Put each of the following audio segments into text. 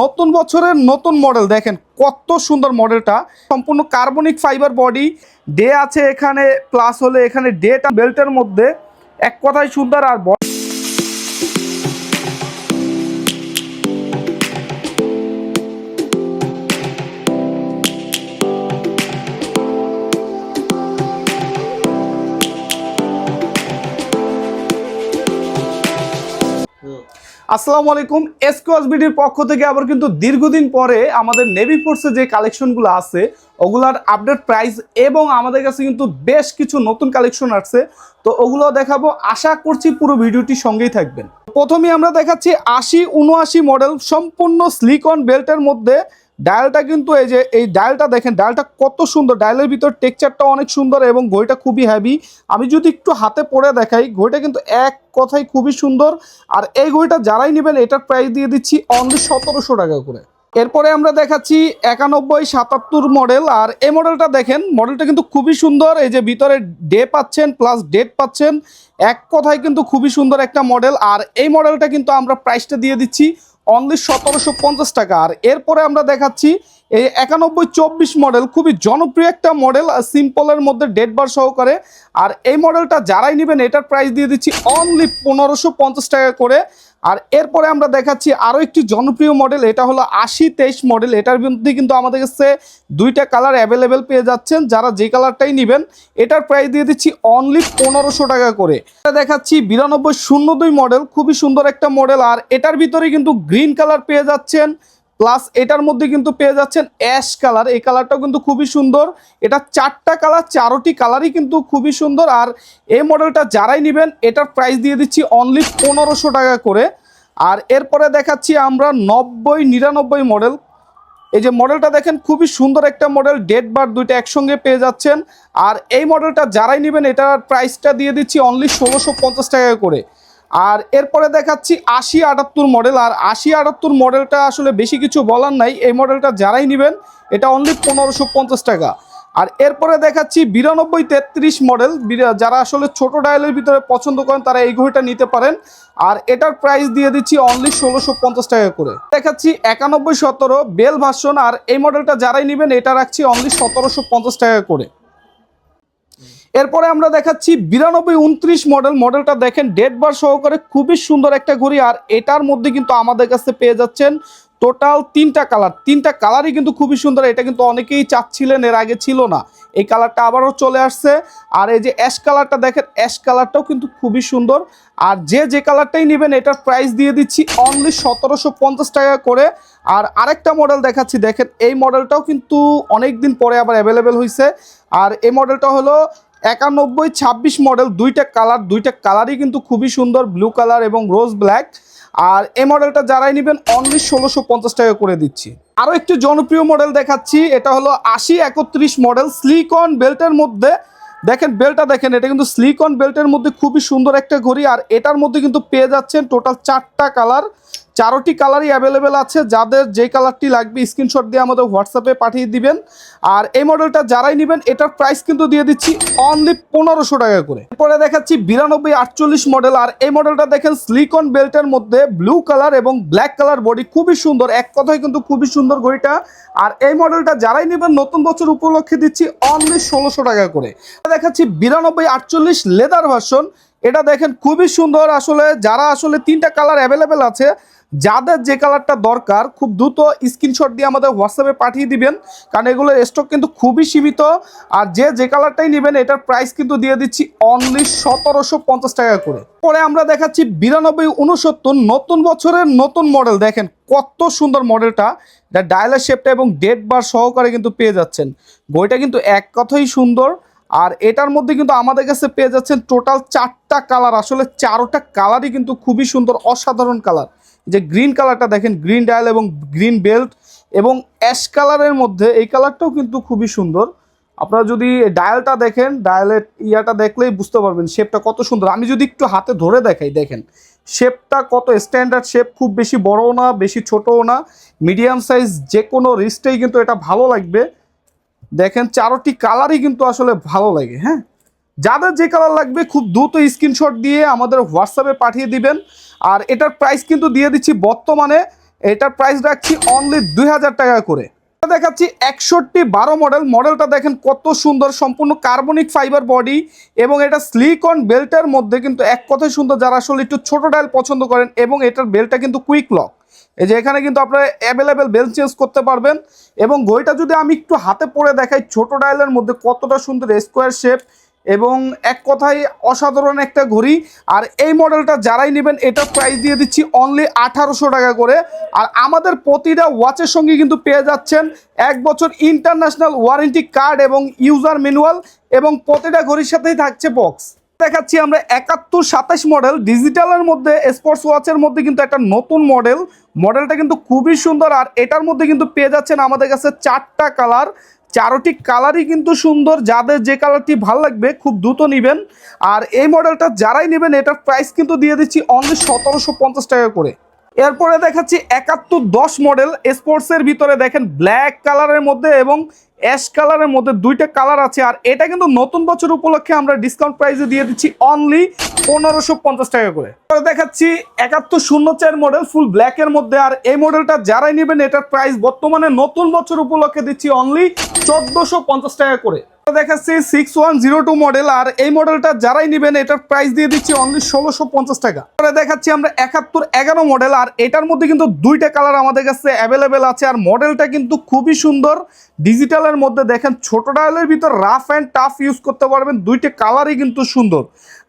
নতুন বছরের নতুন মডেল দেখেন কত সুন্দর মডেলটা সম্পূর্ণ কার্বনিক ফাইবার বডি ডে আছে এখানে প্লাস হলে এখানে ডেটা বেল্টের মধ্যে। এক কথায় সুন্দর আর আসসালামু আলাইকুম এসকিউএসবিডির পক্ষ থেকে আবার কিন্তু দীর্ঘদিন পরে আমাদের নেভি ফোর্সে যে কালেকশনগুলো আছে, ওগুলার আপডেট প্রাইস এবং আমাদের কাছে কিন্তু বেশ কিছু নতুন কালেকশন আসছে। তো ওগুলো দেখাবো, আশা করছি পুরো ভিডিওটি সঙ্গেই থাকবেন। প্রথমে আমরা দেখাচ্ছি আশি উনআশি মডেল সম্পূর্ণ স্লিকন বেল্টের মধ্যে ডায়ালটা কিন্তু এই যে, এই ডায়ালটা দেখেন, ডায়ালটা কত সুন্দর। ডায়ালের ভিতর টেক্সচারটা অনেক সুন্দর এবং ঘড়িটা খুবই হ্যাভি আমি যদি একটু হাতে পরে দেখাই, ঘড়িটা কিন্তু এক কথাই খুবই সুন্দর। আর এই ঘড়িটা যারাই নেবেন, এটার প্রাইস দিয়ে দিচ্ছি অনলি সতেরোশো টাকা করে। এরপরে আমরা দেখাচ্ছি একানব্বই সাতাত্তর মডেল আর এই মডেলটা দেখেন মডেলটা কিন্তু খুবই সুন্দর। এই যে ভিতরে ডে পাচ্ছেন প্লাস ডেট পাচ্ছেন। এক কথায় কিন্তু খুবই সুন্দর একটা মডেল আর এই মডেলটা কিন্তু আমরা প্রাইসটা দিয়ে দিচ্ছি অনলি সতেরোশো পঞ্চাশ টাকা। আর এরপরে আমরা দেখাচ্ছি এই একানব্বই চব্বিশ মডেল খুবই জনপ্রিয় একটা মডেল সিম্পলের মধ্যে ডেড বার সহকারে। আর এই মডেলটা যারাই নেবেন, এটার প্রাইস দিয়ে দিচ্ছি অনলি পনেরোশো পঞ্চাশ টাকা করে। আর এরপরে আমরা দেখাচ্ছি আরও একটি জনপ্রিয় মডেল এটা হলো আশি তেইশ মডেল এটার মধ্যে কিন্তু আমাদের কাছে দুইটা কালার অ্যাভেলেবেল পেয়ে যাচ্ছেন, যারা যে কালারটাই নেবেন, এটার প্রাইস দিয়ে দিচ্ছি অনলি পনেরোশো টাকা করে। এটা দেখাচ্ছি বিরানব্বই শূন্য দুই মডেল খুবই সুন্দর একটা মডেল আর এটার ভিতরে কিন্তু গ্রিন কালার পেয়ে যাচ্ছেন প্লাস এটার মধ্যে কিন্তু পেয়ে যাচ্ছেন অ্যাশ কালার এই কালারটাও কিন্তু খুবই সুন্দর। এটা চারটা কালার চারোটি কালারই কিন্তু খুবই সুন্দর। আর এই মডেলটা যারাই নেবেন, এটার প্রাইস দিয়ে দিচ্ছি অনলি পনেরোশো টাকা করে। আর এরপরে দেখাচ্ছি আমরা নব্বই নিরানব্বই মডেল এই যে মডেলটা দেখেন, খুবই সুন্দর একটা মডেল ডেট বার দুইটা একসঙ্গে পেয়ে যাচ্ছেন। আর এই মডেলটা যারাই নেবেন, এটার প্রাইসটা দিয়ে দিচ্ছি অনলি ষোলোশো টাকা করে। আর এরপরে দেখাচ্ছি আশি আটাত্তর মডেল আর আশি আটাত্তর মডেলটা আসলে বেশি কিছু বলার নাই। এই মডেলটা যারাই নেবেন, এটা অনলি পনেরোশো পঞ্চাশ টাকা। আর এরপরে দেখাচ্ছি বিরানব্বই তেত্রিশ মডেল যারা আসলে ছোট ডায়ালের ভিতরে পছন্দ করেন, তারা এই ঘড়িটা নিতে পারেন। আর এটার প্রাইস দিয়ে দিচ্ছি অনলি ষোলোশো পঞ্চাশ টাকা করে। দেখাচ্ছি একানব্বই সতেরো বেল ভাষণ আর এই মডেলটা যারাই নেবেন, এটা রাখছি অনলি সতেরোশো পঞ্চাশ টাকা করে। এরপরে আমরা দেখাচ্ছি বিরানব্বই উনত্রিশ মডেল মডেলটা দেখেন ডেট বার সহকারে খুবই সুন্দর একটা ঘড়ি, আর এটার মধ্যে কিন্তু আমাদের কাছে পেয়ে যাচ্ছেন টোটাল তিনটা কালার তিনটা কালারই কিন্তু খুবই সুন্দর, এটা কিন্তু অনেকেই চাচ্ছিলেন, এর আগে ছিল না। এই কালারটা আবারও চলে আসছে, আর এই যে অ্যাশ কালারটা দেখেন অ্যাশ কালারটাও কিন্তু খুবই সুন্দর। আর যে যে কালারটাই নেবেন, এটার প্রাইস দিয়ে দিচ্ছি অনলি সতেরোশো পঞ্চাশ টাকা করে। আর আরেকটা মডেল দেখাচ্ছি, দেখেন, এই মডেলটাও কিন্তু অনেক দিন পরে আবার অ্যাভেলেবেল হয়েছে আর এই মডেলটা হলো একানব্বই, ছাব্বিশ মডেল দুইটা কালার দুইটা কালারই কিন্তু খুবই সুন্দর ব্লু কালার এবং রোজ ব্ল্যাক আর এই মডেলটা যারাই নেবেন অনলি ষোলোশো পঞ্চাশ টাকা করে দিচ্ছি। আরও একটি জনপ্রিয় মডেল দেখাচ্ছি, এটা হলো আশি একত্রিশ মডেল স্লিকন বেল্টের মধ্যে। দেখেন বেল্টটা দেখেন, এটা কিন্তু স্লিকন বেল্টের মধ্যে খুবই সুন্দর একটা ঘড়ি। আর এটার মধ্যে কিন্তু পেয়ে যাচ্ছেন টোটাল চারটা কালার চারোটি কালারই অ্যাভেলেবেল আছে। যাদের যে কালারটি লাগবে স্ক্রিনশট দিয়ে আমাদের হোয়াটসঅ্যাপে পাঠিয়ে দিবেন। আর এই মডেলটা যারাই নেবেন, এটার প্রাইস কিন্তু দিয়ে দিচ্ছি অনলি পনেরোশো টাকা করে। এরপরে দেখাচ্ছি বিরানব্বই আটচল্লিশ মডেল আর এই মডেলটা দেখেন স্লিকন বেল্টের মধ্যে ব্লু কালার এবং ব্ল্যাক কালার বডি খুবই সুন্দর। এক কথায় কিন্তু খুবই সুন্দর ঘড়িটা। আর এই মডেলটা যারাই নেবেন, নতুন বছর উপলক্ষে দিচ্ছি অনলি ষোলোশো টাকা করে। দেখাচ্ছি বিরানব্বই আটচল্লিশ লেদার ভার্সন এটা দেখেন খুবই সুন্দর। আসলে যারা আসলে তিনটা কালার অ্যাভেলেবেল আছে যাদের যে কালারটা দরকার, খুব দ্রুত স্ক্রিনশট দিয়ে আমাদের হোয়াটসঅ্যাপে পাঠিয়ে দিবেন। কারণ এগুলোর স্টক কিন্তু খুবই সীমিত। আর যে যে কালারটাই নেবেন, এটার প্রাইস কিন্তু দিয়ে দিচ্ছি অনলি সতেরোশো পঞ্চাশ টাকা করে। পরে আমরা দেখাচ্ছি বিরানব্বই উনসত্তর নতুন বছরের নতুন মডেল দেখেন কত সুন্দর মডেলটা এটা ডায়ালার শেপটা এবং ডেট বার সহকারে কিন্তু পেয়ে যাচ্ছেন। বইটা কিন্তু এক কথাই সুন্দর। আর এটার মধ্যে কিন্তু আমাদের কাছে পেয়ে যাচ্ছেন টোটাল চারটা কালার আসলে চারোটা কালারই কিন্তু খুবই সুন্দর, অসাধারণ কালার যে গ্রিন কালারটা দেখেন গ্রিন ডায়াল এবং গ্রিন বেল্ট এবং অ্যাশ কালারের মধ্যে এই কালারটাও কিন্তু খুবই সুন্দর। আপনারা যদি ডায়ালটা দেখেন ডায়ালের ইয়াটা দেখলেই বুঝতে পারবেন শেপটা কত সুন্দর। আমি যদি একটু হাতে ধরে দেখাই, দেখেন শেপটা কত স্ট্যান্ডার্ড শেপ খুব বেশি বড়ও না, বেশি ছোটও না মিডিয়াম সাইজ যে কোনো রিস্টেই কিন্তু এটা ভালো লাগবে। দেখেন, চারোটি কালারই কিন্তু আসলে ভালো লাগে হ্যাঁ? যাদের যে কালার লাগবে, খুব দ্রুত স্ক্রিনশট দিয়ে আমাদের হোয়াটসঅ্যাপে পাঠিয়ে দিবেন। আর এটার প্রাইস কিন্তু দিয়ে দিচ্ছি বর্তমানে, এটার প্রাইস রাখছি অনলি দুই হাজার টাকা করে। দেখাচ্ছি একষট্টি বারো মডেল মডেলটা দেখেন কত সুন্দর, সম্পূর্ণ কার্বনিক ফাইবার বডি এবং এটা স্লিকন বেল্টের মধ্যে কিন্তু এক কথাই সুন্দর। যারা আসলে একটু ছোট ডায়াল পছন্দ করেন এবং এটার বেল্টটা কিন্তু কুইক লক এই যে এখানে কিন্তু আপনারা অ্যাভেলেবেল বেল চেঞ্জ করতে পারবেন এবং ঘড়িটা যদি আমি একটু হাতে পরে দেখাই, ছোট ডায়ালের মধ্যে কতটা সুন্দর স্কোয়ার শেপ এবং এক কথায় অসাধারণ একটা ঘড়ি। আর এই মডেলটা যারাই নেবেন, এটা প্রাইস দিয়ে দিচ্ছি অনলি আঠারোশো টাকা করে। আর আমাদের প্রতিটা ওয়াচের সঙ্গে কিন্তু পেয়ে যাচ্ছেন এক বছর ইন্টারন্যাশনাল ওয়ারেন্টি কার্ড এবং ইউজার ম্যানুয়াল এবং প্রতিটা ঘড়ির সাথেই থাকছে বক্স দেখাচ্ছি আমরা একাত্তর সাতাশ মডেল ডিজিটালের মধ্যে স্পোর্টস ওয়াচের মধ্যে কিন্তু একটা নতুন মডেল মডেলটা কিন্তু খুবই সুন্দর আর এটার মধ্যে কিন্তু পেয়ে যাচ্ছেন আমাদের কাছে চারটা কালার চারোটি কালারই কিন্তু সুন্দর। যাদের যে কালারটি ভালো লাগবে, খুব দ্রুত নেবেন। আর এই মডেলটা যারাই নেবেন, এটার প্রাইস কিন্তু দিয়ে দিচ্ছি অনলি সতেরোশো পঞ্চাশ টাকা করে। এরপরে দেখাচ্ছি একাত্তর দশ মডেল স্পোর্টসের ভিতরে দেখেন ব্ল্যাক কালারের মধ্যে এবং অ্যাশ কালারের মধ্যে দুইটা কালার আছে আর এটা কিন্তু নতুন বছর উপলক্ষে আমরা ডিসকাউন্ট প্রাইসে দিয়ে দিচ্ছি অনলি পনেরোশো পঞ্চাশ টাকা করে। দেখাচ্ছি একাত্তর শূন্য চার মডেল ফুল ব্ল্যাকের মধ্যে আর এই মডেলটা যারাই নেবেন এটার প্রাইস বর্তমানে নতুন বছর উপলক্ষে দিচ্ছি অনলি চোদ্দশো পঞ্চাশ টাকা করে। দেখাচ্ছি six one zero two model আর এই মডেলটা যারাই নেবেন, এটার প্রাইস দিয়ে দিচ্ছি অনলি ষোলোশো পঞ্চাশ টাকা। পরে দেখাচ্ছি আমরা একাত্তর এগারো মডেল আর এটার মধ্যে কিন্তু দুইটা কালার আমাদের কাছে অ্যাভেলেবেল আছে। আর মডেলটা কিন্তু খুবই সুন্দর। ডিজিটালের মধ্যে দেখেন, ছোট ডায়ালের ভিতর রাফ অ্যান্ড টাফ ইউজ করতে পারবেন। দুইটা কালারই কিন্তু সুন্দর।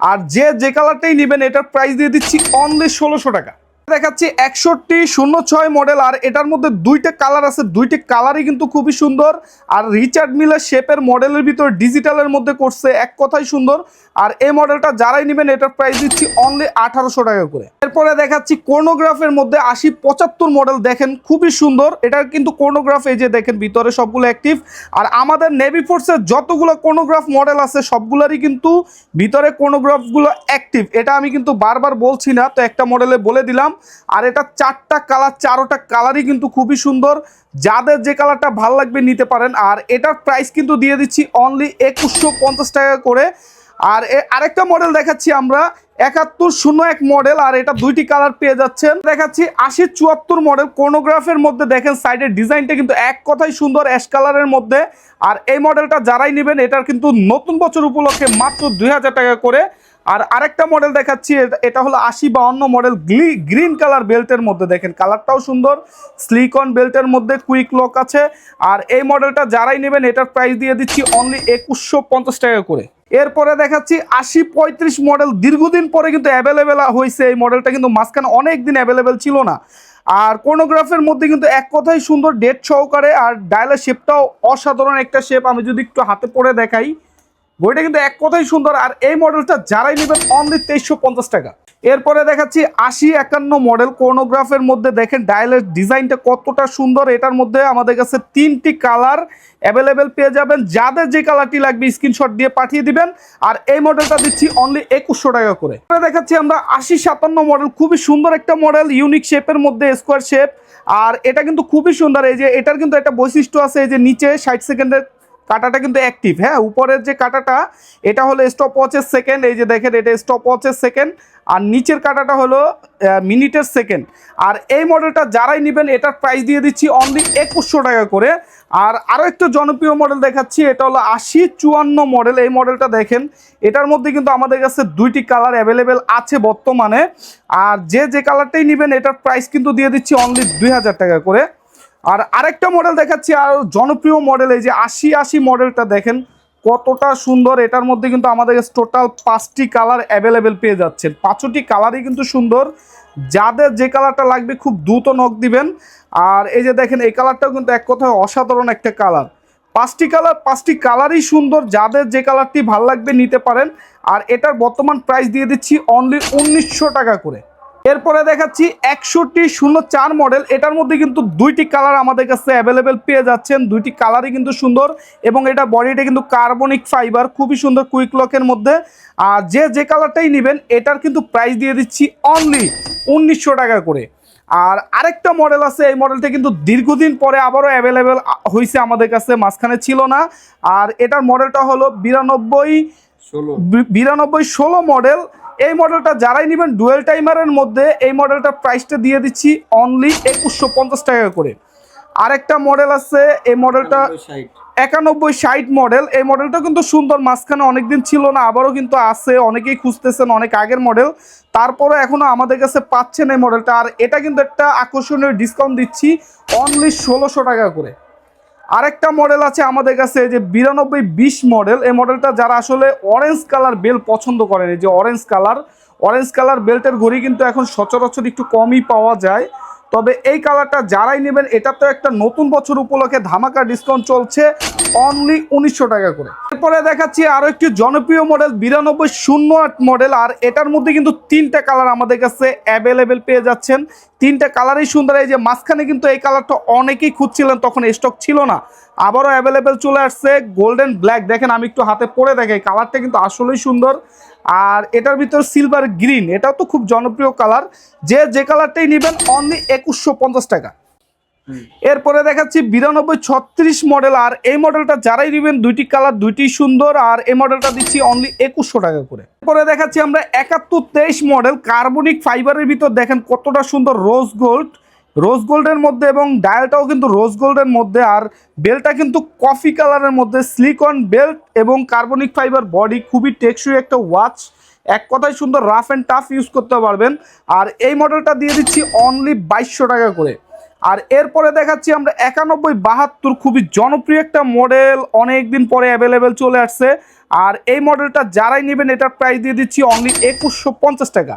আর যে যে কালারটাই নেবেন, এটার প্রাইস দিয়ে দিচ্ছি অনলি ষোলোশো টাকা। দেখাচ্ছি একষট্টি শূন্য ছয় মডেল আর এটার মধ্যে দুইটা কালার আছে, দুইটি কালারই কিন্তু খুবই সুন্দর। আর রিচার্ড মিলের শেপের মডেলের ভিতর ডিজিটালের মধ্যে করছে, এক কথাই সুন্দর। আর এই মডেলটা যারাই নেবেন, এটার প্রাইস দিচ্ছি অনলি আঠারোশো টাকা করে। এরপরে দেখাচ্ছি কোর্নোগ্রাফের মধ্যে আশি পঁচাত্তর মডেল দেখেন, খুবই সুন্দর। এটার কিন্তু কোর্নোগ্রাফ এই যে দেখেন, ভিতরে সবগুলো অ্যাক্টিভ আর আমাদের নেভি ফোর্সের যতগুলো কোর্নোগ্রাফ মডেল আছে, সবগুলোরই কিন্তু ভিতরে কোর্নোগ্রাফগুলো অ্যাক্টিভ এটা আমি কিন্তু বারবার বলছি না, তো একটা মডেলে বলে দিলাম। আর এটা চারটা কালার চারোটা কালারই কিন্তু খুবই সুন্দর। যাদের যে কালারটা ভালো লাগবে নিতে পারেন। আর এটার প্রাইস কিন্তু দিয়ে দিচ্ছি অনলি একুশশো পঞ্চাশ টাকা করে। আর আরেকটা মডেল দেখাচ্ছি আমরা, একাত্তর শূন্য এক মডেল আর এটা দুইটি কালার পেয়ে যাচ্ছেন। দেখাচ্ছি আশি চুয়াত্তর মডেল কোনোগ্রাফের মধ্যে দেখেন সাইডের ডিজাইনটা কিন্তু এক কথাই সুন্দর অ্যাশ কালারের মধ্যে। আর এই মডেলটা যারাই নেবেন, এটার কিন্তু নতুন বছর উপলক্ষে মাত্র দুই হাজার টাকা করে আর আরেকটা মডেল দেখাচ্ছি এটা- হলো আশি বাউন্ন মডেল গ্লি গ্রিন কালার বেল্টের মধ্যে দেখেন কালারটাও সুন্দর স্লিকন বেল্টের মধ্যে কুইক লক আছে, আর এই মডেলটা যারাই নেবেন, এটার প্রাইস দিয়ে দিচ্ছি অনলি একুশশো পঞ্চাশ টাকা করে। এরপরে দেখাচ্ছি আশি পঁয়ত্রিশ মডেল দীর্ঘদিন পরে কিন্তু অ্যাভেলেবেল হয়েছে এই মডেলটা কিন্তু মাঝখানে অনেক দিন অ্যাভেলেবেল ছিল না। আর কোনোগ্রাফের মধ্যে কিন্তু এক কথাই সুন্দর ডেট সহকারে, আর ডায়ালের শেপটাও অসাধারণ একটা শেপ আমি যদি একটু হাতে পরে দেখাই। বইটা কিন্তু এক কথাই সুন্দর, আর এই মডেলটা যারাই নেবেন অনলি তেইশশো পঞ্চাশ টাকা। এরপরে দেখাচ্ছি আশি একান্ন মডেল কোনোগ্রাফের মধ্যে দেখেন ডায়ালের ডিজাইনটা কতটা সুন্দর। এটার মধ্যে আমাদের কাছে তিনটি কালার অ্যাভেলেবেল পেয়ে যাবেন। যাদের যে কালারটি লাগবে স্ক্রিনশট দিয়ে পাঠিয়ে দিবেন। আর এই মডেলটা দিচ্ছি অনলি একুশশো টাকা করে। দেখাচ্ছি আমরা আশি সাতান্ন মডেল খুবই সুন্দর একটা মডেল ইউনিক শেপের মধ্যে স্কোয়ার শেপ আর এটা কিন্তু খুবই সুন্দর, এই যে এটার কিন্তু একটা বৈশিষ্ট্য আছে, এই যে নিচে ষাট সেকেন্ডের কাটাটা কিন্তু অ্যাক্টিভ হ্যাঁ? উপরের যে কাটাটা, এটা হলো স্টপ ওয়াচের সেকেন্ড এই যে দেখেন, এটা স্টপ ওয়াচের সেকেন্ড আর নিচের কাটাটা হলো মিনিটের সেকেন্ড আর এই মডেলটা যারাই নেবেন, এটার প্রাইস দিয়ে দিচ্ছি অনলি একুশশো টাকা করে। আর আরও একটু জনপ্রিয় মডেল দেখাচ্ছি, এটা হলো আশি চুয়ান্ন মডেল এই মডেলটা দেখেন, এটার মধ্যে কিন্তু আমাদের কাছে দুইটি কালার অ্যাভেলেবেল আছে বর্তমানে। আর যে যে কালারটাই নেবেন, এটার প্রাইস কিন্তু দিয়ে দিচ্ছি অনলি দুই হাজার টাকা করে। আর আরেকটা মডেল দেখাচ্ছি, আর জনপ্রিয় মডেল এই যে আশি আশি মডেলটা দেখেন, কতটা সুন্দর। এটার মধ্যে কিন্তু আমাদের টোটাল পাঁচটি কালার অ্যাভেলেবেল পেয়ে যাচ্ছেন। পাঁচটি কালারই কিন্তু সুন্দর। যাদের যে কালারটা লাগবে খুব দ্রুত নখ দিবেন। আর এই যে দেখেন, এই কালারটাও কিন্তু এক কথায় অসাধারণ একটা কালার পাঁচটি কালার পাঁচটি কালারই সুন্দর। যাদের যে কালারটি ভালো লাগবে নিতে পারেন। আর এটার বর্তমান প্রাইস দিয়ে দিচ্ছি অনলি উনিশশো টাকা করে। এরপরে দেখাচ্ছি একষট্টি শূন্য চার মডেল এটার মধ্যে কিন্তু দুইটি কালার আমাদের কাছে অ্যাভেলেবেল পেয়ে যাচ্ছেন। দুইটি কালারই কিন্তু সুন্দর এবং এটা বডিটা কিন্তু কার্বনিক ফাইবার খুবই সুন্দর কুইক লকের মধ্যে। আর যে যে কালারটাই নেবেন এটার কিন্তু প্রাইস দিয়ে দিচ্ছি অনলি উনিশশো টাকা করে। আর আরেকটা মডেল আছে এই মডেলটা কিন্তু দীর্ঘদিন পরে আবারও অ্যাভেলেবেল হয়েছে আমাদের কাছে মাঝখানে ছিল না। আর এটার মডেলটা হলো বিরানব্বই ষোলো। বিরানব্বই ষোলো মডেল এই মডেলটা যারাই নেবেন ডুয়েল টাইমারের মধ্যে এই মডেলটা প্রাইসটা দিয়ে দিচ্ছি অনলি একুশশো পঞ্চাশ টাকা করে। আরেকটা মডেল আছে, এই মডেলটা একানব্বই ষাট মডেল। এই মডেলটা কিন্তু সুন্দর, মাঝখানে অনেকদিন ছিল না, আবারও কিন্তু আছে, অনেকেই খুঁজতেছেন, অনেক আগের মডেল। তারপরে এখনও আমাদের কাছে পাচ্ছেন এই মডেলটা, আর এটা কিন্তু একটা আকর্ষণীয় ডিসকাউন্ট দিচ্ছি অনলি ষোলোশো টাকা করে। আরেকটা মডেল আছে আমাদের কাছে যে বিরানব্বই বিশ মডেল এই মডেলটা যারা আসলে অরেঞ্জ কালার বেল পছন্দ করেন, এই যে অরেঞ্জ কালার অরেঞ্জ কালার বেল্টের ঘড়ি কিন্তু এখন সচরাচর একটু কমই পাওয়া যায়। তবে এই কালারটা যারাই নেবেন, এটা তো একটা নতুন বছর উপলক্ষে ধামাকা ডিসকাউন্ট চলছে অনলি উনিশশো টাকা করে। এরপরে দেখাচ্ছি আরও একটি জনপ্রিয় মডেল বিরানব্বই শূন্য আট মডেল আর এটার মধ্যে কিন্তু তিনটা কালার আমাদের কাছে অ্যাভেলেবেল পেয়ে যাচ্ছেন। তিনটা কালারই সুন্দর, এই যে মাঝখানে কিন্তু এই কালারটা অনেকেই খুঁজছিলেন, তখন স্টক ছিল না। আবারও অ্যাভেলেবেল চলে আসছে গোল্ডেন ব্ল্যাক দেখেন আমি একটু হাতে পরে দেখাই। কালারটা কিন্তু আসলেই সুন্দর। আর এটার ভিতর সিলভার গ্রিন এটাও তো খুব জনপ্রিয় কালার যে যে কালারটাই নেবেন অনলি একুশশো পঞ্চাশ টাকা। এরপরে দেখাচ্ছি বিরানব্বই ছত্রিশ মডেল আর এই মডেলটা যারাই নেবেন দুইটি কালার দুইটি সুন্দর। আর এই মডেলটা দিচ্ছি অনলি একুশশো টাকা করে। এরপরে দেখাচ্ছি আমরা একাত্তর তেইশ মডেল কার্বনিক ফাইবারের ভিতর দেখেন কতটা সুন্দর রোজ গোল্ড রোজ গোল্ডের মধ্যে এবং ডায়ালটাও কিন্তু রোজ গোল্ডের মধ্যে। আর বেল্টটা কিন্তু কফি কালারের মধ্যে। স্লিকন বেল্ট এবং কার্বনিক ফাইবার বডি খুবই টেকসই একটা ওয়াচ এক কথায় সুন্দর রাফ অ্যান্ড টাফ ইউজ করতে পারবেন। আর এই মডেলটা দিয়ে দিচ্ছি অনলি বাইশশো টাকা করে। আর এরপরে দেখাচ্ছি আমরা একানব্বই বাহাত্তর, খুবই জনপ্রিয় একটা মডেল অনেক দিন পরে অ্যাভেলেবেল চলে আসছে। আর এই মডেলটা যারাই নেবেন, এটার প্রাইস দিয়ে দিচ্ছি অনলি একুশশো টাকা।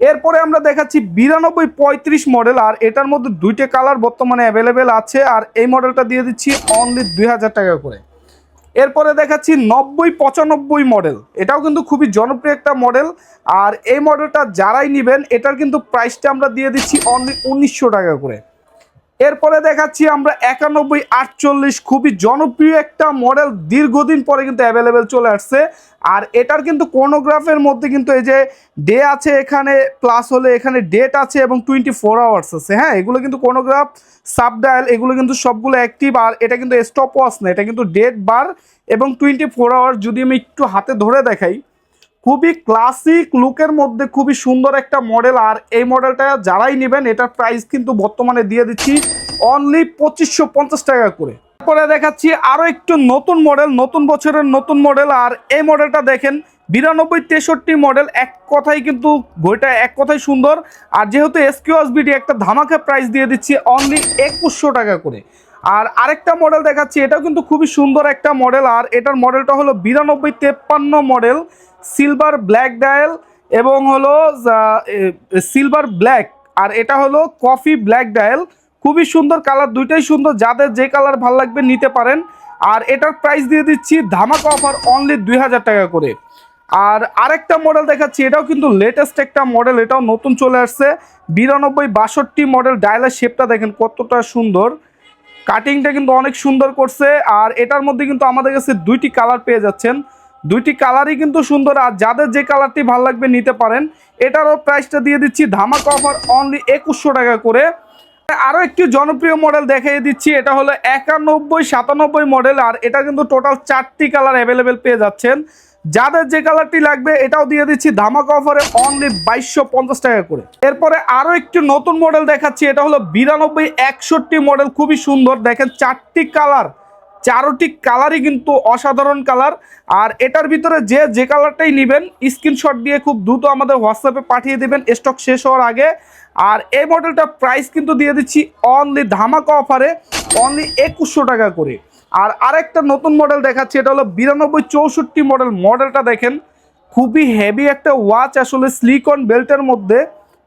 এরপরে আমরা দেখাচ্ছি বিরানব্বই পঁয়ত্রিশ মডেল আর এটার মধ্যে দুইটা কালার বর্তমানে অ্যাভেলেবেল আছে, আর এই মডেলটা দিয়ে দিচ্ছি অনলি দুই হাজার টাকা করে। এরপরে দেখাচ্ছি নব্বই পঁচানব্বই মডেল এটাও কিন্তু খুবই জনপ্রিয় একটা মডেল আর এই মডেলটা যারাই নেবেন, এটার কিন্তু প্রাইসটা আমরা দিয়ে দিচ্ছি অনলি উনিশশো টাকা করে। এরপরে দেখাচ্ছি আমরা একানব্বই, আটচল্লিশ, খুবই জনপ্রিয় একটা মডেল দীর্ঘদিন পরে কিন্তু অ্যাভেলেবেল চলে আসছে। আর এটার কিন্তু কোনোগ্রাফের মধ্যে কিন্তু এই যে ডে আছে এখানে প্লাস হলে এখানে ডেট আছে এবং টোয়েন্টি ফোর আওয়ার্স আছে। হ্যাঁ এগুলো কিন্তু কোনোগ্রাফ সাবডায়াল এগুলো কিন্তু সবগুলো অ্যাক্টিভ আর এটা কিন্তু স্টপ ওয়াচ না, এটা কিন্তু ডেট বার এবং টোয়েন্টি ফোর আওয়ার্স যদি আমি একটু হাতে ধরে দেখাই খুবই ক্লাসিক লুকের মধ্যে খুবই সুন্দর একটা মডেল আর এই মডেলটা যারাই নেবেন, এটার প্রাইস কিন্তু বর্তমানে দিয়ে দিচ্ছি অনলি পঁচিশশো টাকা করে। তারপরে দেখাচ্ছি আরও একটু নতুন মডেল নতুন বছরের নতুন মডেল আর এই মডেলটা দেখেন, বিরানব্বই তেষট্টি মডেল এক কথাই কিন্তু ঘড়িটা এক কথাই সুন্দর। আর যেহেতু এসকিউএস বিডি একটা ধামাকা প্রাইস দিয়ে দিচ্ছি অনলি একুশশো টাকা করে। আর আরেকটা মডেল দেখাচ্ছি, এটাও কিন্তু খুবই সুন্দর একটা মডেল আর এটার মডেলটা হলো বিরানব্বই তেপ্পান্ন মডেল সিলভার ব্ল্যাক ডায়াল এবং হলো সিলভার ব্ল্যাক আর এটা হলো কফি ব্ল্যাক ডায়াল খুবই সুন্দর কালার দুইটাই সুন্দর। যাদের যে কালার ভালো লাগবে নিতে পারেন। আর এটার প্রাইস দিয়ে দিচ্ছি ধামাকা অফার অনলি দুই হাজার টাকা করে। আর আরেকটা মডেল দেখাচ্ছি, এটাও কিন্তু লেটেস্ট একটা মডেল এটাও নতুন চলে আসছে। বিরানব্বই, বাষট্টি মডেল ডায়ালের শেপটা দেখেন কতটা সুন্দর। কাটিংটা কিন্তু অনেক সুন্দর করছে। আর এটার মধ্যে কিন্তু আমাদের কাছে দুইটি কালার পেয়ে যাচ্ছেন। দুইটি কালারই কিন্তু সুন্দর, আর যাদের যে কালারটি ভালো লাগবে নিতে পারেন, এটারও প্রাইসটা দিয়ে দিচ্ছি, ধামাকা অফার অনলি একুশশো টাকা করে। আরও একটি জনপ্রিয় মডেল দেখিয়ে দিচ্ছি, এটা হলো একানব্বই সাতানব্বই মডেল আর এটা কিন্তু টোটাল চারটি কালার অ্যাভেলেবেল পেয়ে যাচ্ছেন। যাদের যে কালারটি লাগবে, এটাও দিয়ে দিচ্ছি, ধামাকা অফারে অনলি বাইশশো পঞ্চাশ টাকা করে। এরপরে আরও একটি নতুন মডেল দেখাচ্ছি, এটা হলো বিরানব্বই একষট্টি মডেল খুবই সুন্দর, দেখেন চারটি কালার চারোটি কালারই কিন্তু অসাধারণ কালার। আর এটার ভিতরে যে যে কালারটাই নেবেন স্ক্রিনশট দিয়ে খুব দ্রুত আমাদের হোয়াটসঅ্যাপে পাঠিয়ে দেবেন স্টক শেষ হওয়ার আগে। আর এই মডেলটা প্রাইস কিন্তু দিয়ে দিচ্ছি অনলি ধামাকা অফারে অনলি একুশশো টাকা করে। আর আরেকটা নতুন মডেল দেখাচ্ছি, এটা হলো বিরানব্বই চৌষট্টি মডেল মডেলটা দেখেন, খুবই হেভি একটা ওয়াচ আসলে স্লিকন বেল্টের মধ্যে।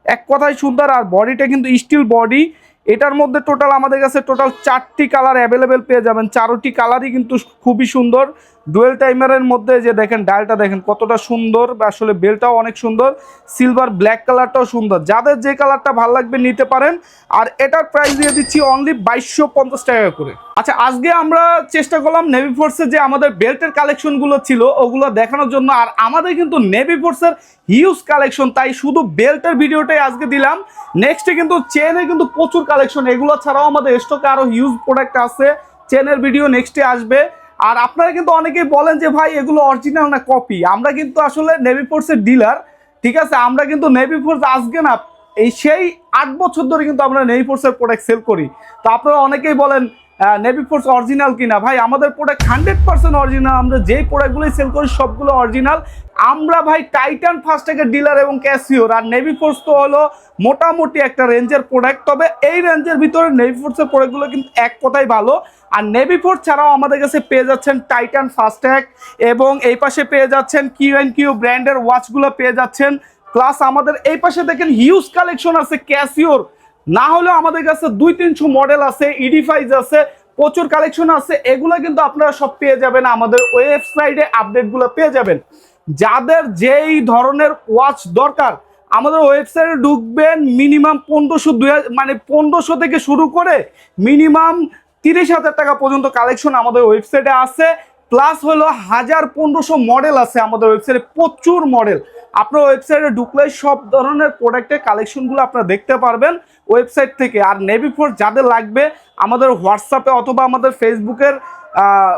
এক কথায় সুন্দর, আর বডিটা কিন্তু স্টিল বডি এটার মধ্যে টোটাল আমাদের কাছে টোটাল চারটি কালার অ্যাভেলেবেল পেয়ে যাবেন। চারোটি কালারই কিন্তু খুবই সুন্দর। ডুয়েল টাইমারের মধ্যে যে দেখেন ডায়ালটা দেখেন কতটা সুন্দর, বা আসলে বেলটাও অনেক সুন্দর, সিলভার ব্ল্যাক কালারটাও সুন্দর। যাদের যে কালারটা ভালো লাগবে নিতে পারেন, আর এটার প্রাইস দিয়ে দিচ্ছি অনলি বাইশশো পঞ্চাশ টাকা করে। আচ্ছা আজকে আমরা চেষ্টা করলাম নেভি ফোর্সের যে আমাদের বেল্টের কালেকশনগুলো ছিল, ওগুলো দেখানোর জন্য, আর আমাদের কিন্তু নেভি ফোর্সের হিউজ কালেকশন তাই শুধু বেল্টের ভিডিওটাই আজকে দিলাম। নেক্সটে কিন্তু চেনে কিন্তু প্রচুর কালেকশন এগুলো ছাড়াও আমাদের স্টকে আরও হিউজ প্রোডাক্ট আছে। চেনের ভিডিও নেক্সটে আসবে। আর আপনারা কিন্তু অনেকেই বলেন যে ভাই, এগুলো অরিজিনাল না কপি আমরা কিন্তু আসলে নেভি ফোর্সের ডিলার ঠিক আছে? আমরা কিন্তু নেভি ফোর্স আজকে না, এই সেই আট বছর ধরে কিন্তু আমরা নেভি ফোর্সের প্রোডাক্ট সেল করি। তো আপনারা অনেকেই বলেন নেভি ফোর্স অরিজিনাল কিনা? ভাই, আমাদের প্রোডাক্ট হান্ড্রেড পার্সেন্ট অরিজিনাল আমরা যেই প্রোডাক্টগুলোই সেল করি, সবগুলো অরিজিনাল আমরা ভাই টাইটান ফাস্ট্যাগের ডিলার এবং ক্যাসিওর আর নেভি ফোর্স তো হলো মোটামুটি একটা রেঞ্জের প্রোডাক্ট তবে এই রেঞ্জের ভিতরে নেভি ফোর্সের প্রোডাক্টগুলো কিন্তু এক কথাই ভালো। আর নেভি ফোর্স ছাড়াও আমাদের কাছে পেয়ে যাচ্ছেন টাইটান ফাস্ট্যাগ এবং এই পাশে পেয়ে যাচ্ছেন কিউ অ্যান্ড কিউ ব্র্যান্ডের ওয়াচগুলো পেয়ে যাচ্ছেন। প্লাস আমাদের এই পাশে দেখেন হিউজ কালেকশন আছে ক্যাসিওর না হলেও আমাদের কাছে দুই তিনশো মডেল আছে ইডিফাইজ আছে, প্রচুর কালেকশন আছে, এগুলো কিন্তু আপনারা সব পেয়ে যাবেন আমাদের ওয়েবসাইটে আপডেটগুলো পেয়ে যাবেন। যাদের যেই ধরনের ওয়াচ দরকার, আমাদের ওয়েবসাইটে ঢুকবেন মিনিমাম পনেরোশো দুই হাজার মানে পনেরোশো থেকে শুরু করে মিনিমাম তিরিশ হাজার টাকা পর্যন্ত কালেকশন আমাদের ওয়েবসাইটে আছে। প্লাস হলো হাজার পনেরোশো মডেল আছে আমাদের ওয়েবসাইটে প্রচুর মডেল। আপনার ওয়েবসাইটে ঢুকলে সব ধরনের প্রোডাক্টের কালেকশনগুলো আপনারা দেখতে পারবেন ওয়েবসাইট থেকে। আর নেভি ফোর্স যাদের লাগবে, আমাদের হোয়াটসঅ্যাপে অথবা আমাদের ফেসবুকের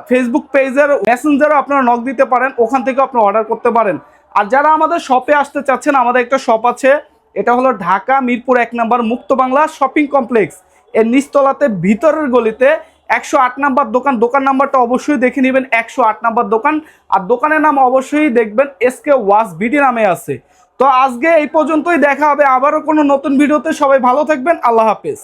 ফেসবুক পেজের মেসেঞ্জারও আপনারা নক দিতে পারেন, ওখান থেকে আপনারা অর্ডার করতে পারেন। আর যারা আমাদের শপে আসতে চাচ্ছেন, আমাদের একটা শপ আছে, এটা হলো ঢাকা মিরপুর এক নম্বর মুক্ত বাংলা শপিং কমপ্লেক্স এর নিচতলাতে ভিতরের গলিতে একশো আট নাম্বার দোকান দোকান নাম্বারটা অবশ্যই দেখে নেবেন, একশো আট নাম্বার দোকান। আর দোকানের নাম অবশ্যই দেখবেন এসকে ওয়াস বিডি নামে আছে। তো আজকে এই পর্যন্তই দেখা হবে, আবারও কোনো নতুন ভিডিওতে সবাই ভালো থাকবেন, আল্লাহ হাফেজ।